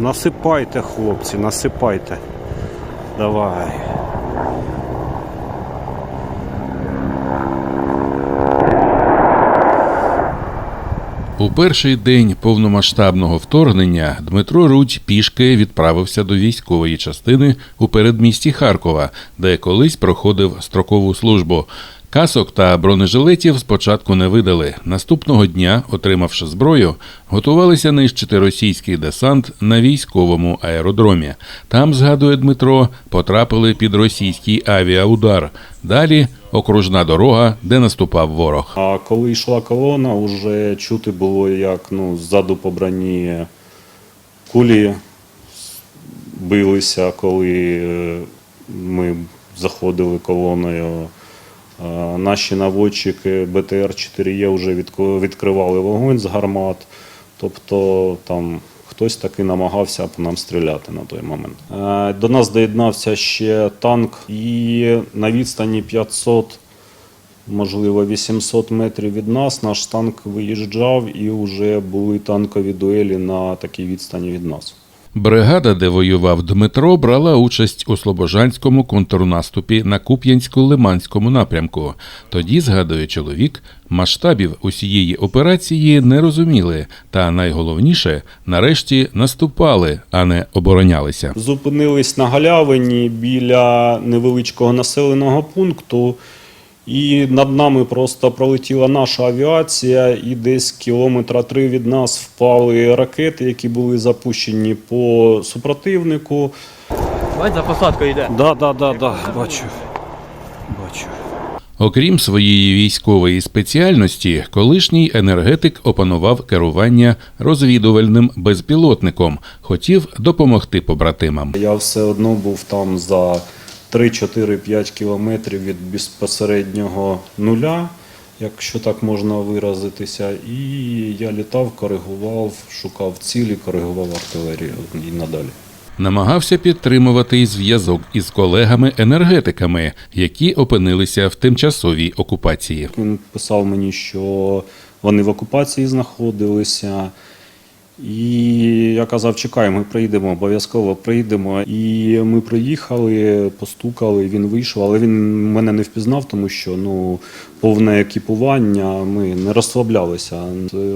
Насипайте, хлопці, насипайте. Давай. У перший день повномасштабного вторгнення Дмитро Рудь пішки відправився до військової частини у передмісті Харкова, де колись проходив строкову службу. Касок та бронежилетів спочатку не видали. Наступного дня, отримавши зброю, готувалися нищити російський десант на військовому аеродромі. Там, згадує Дмитро, потрапили під російський авіаудар. Далі окружна дорога, де наступав ворог. А коли йшла колона, вже чути було, як ну, ззаду по броні кулі билися, коли е, ми заходили колоною. А Наші наводчики БТР-4Е вже відкривали вогонь з гармат. Тобто там хтось таки намагався по нам стріляти на той момент. Е, До нас доєднався ще танк, і на відстані 500 можливо, 800 метрів від нас наш танк виїжджав і вже були танкові дуелі на такій відстані від нас. Бригада, де воював Дмитро, брала участь у Слобожанському контрнаступі на Куп'янсько-Лиманському напрямку. Тоді, згадує чоловік, масштабів усієї операції не розуміли, та найголовніше, нарешті наступали, а не оборонялися. Зупинились на галявині біля невеличкого населеного пункту, і над нами просто пролетіла наша авіація, і десь кілометра три від нас впали ракети, які були запущені по супротивнику. Бать, за посадкою йде. Да, да, да, да, бачу. Бачу. Окрім своєї військової спеціальності, колишній енергетик опанував керування розвідувальним безпілотником, хотів допомогти побратимам. Я все одно був там за 3-4-5 кілометрів від безпосереднього нуля, якщо так можна виразитися. І я літав, коригував, шукав цілі, коригував артилерію і надалі. Намагався підтримувати зв'язок із колегами-енергетиками, які опинилися в тимчасовій окупації. Він писав мені, що вони в окупації знаходилися. І я казав, чекай, ми прийдемо, обов'язково прийдемо. І ми приїхали, постукали, він вийшов, але він мене не впізнав, тому що ну, повне екіпування, ми не розслаблялися.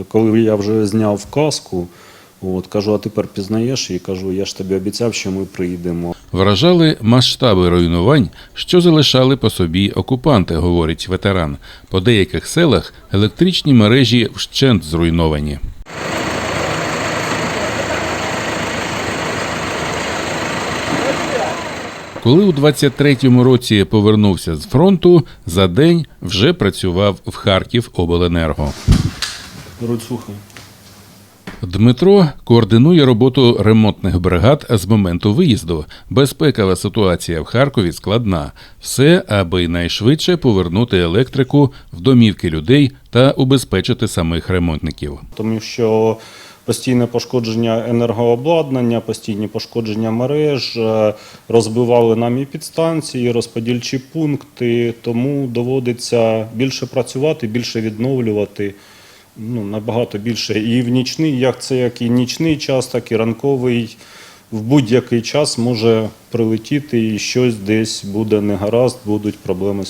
Коли я вже зняв каску, от, кажу, а тепер пізнаєш? І кажу, я ж тобі обіцяв, що ми прийдемо. Вражали масштаби руйнувань, що залишали по собі окупанти, говорить ветеран. По деяких селах електричні мережі вщент зруйновані. Коли у 23-му році повернувся з фронту, за день вже працював в Харків обленерго. Дмитро координує роботу ремонтних бригад з моменту виїзду. Безпекова ситуація в Харкові складна. Все, аби найшвидше повернути електрику в домівки людей та убезпечити самих ремонтників. тому що постійне пошкодження енергообладнання, постійні пошкодження мереж, е, розбивали нам і підстанції, і розподільчі пункти, тому доводиться більше працювати, більше відновлювати. Ну, набагато більше і в нічний, як це як і нічний час, так і ранковий. В будь-який час може прилетіти і щось десь буде негаразд, будуть проблеми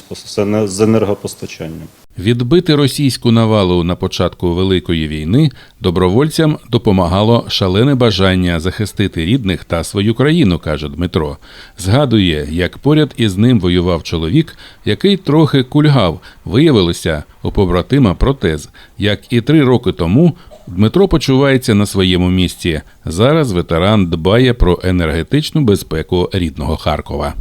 з енергопостачанням. Відбити російську навалу на початку Великої війни добровольцям допомагало шалене бажання захистити рідних та свою країну, каже Дмитро. Згадує, як поряд із ним воював чоловік, який трохи кульгав. Виявилося у побратима протез. Як і три роки тому, Дмитро почувається на своєму місці. Зараз ветеран дбає про енергетичну безпеку рідного Харкова.